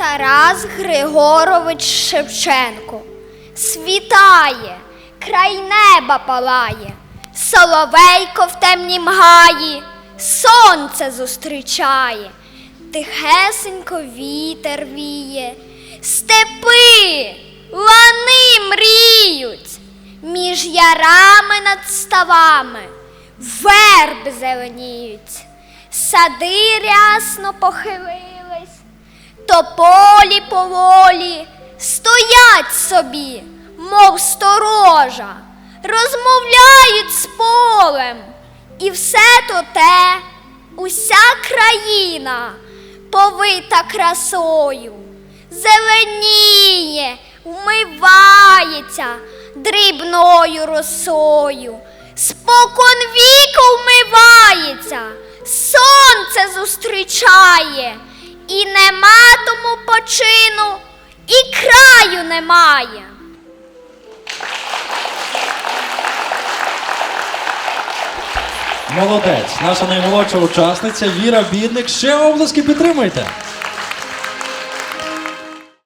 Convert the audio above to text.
Тарас Григорович Шевченко. Світає, край неба палає, соловейко в темнім гаї, сонце зустрічає, тихесенько вітер віє, степи, лани мріють, між ярами над ставами, верби зеленіють, сади рясно похилились, тополі поволі стоять собі, мов сторожа, розмовляють з полем, і все то те, уся країна повита красою, зеленіє, вмивається дрібною росою, спокон віку вмивається, сонце зустрічає, і нема тому почину, і краю немає. Молодець, наша наймолодша учасниця Віра Бідник. Ще обласки підтримуйте.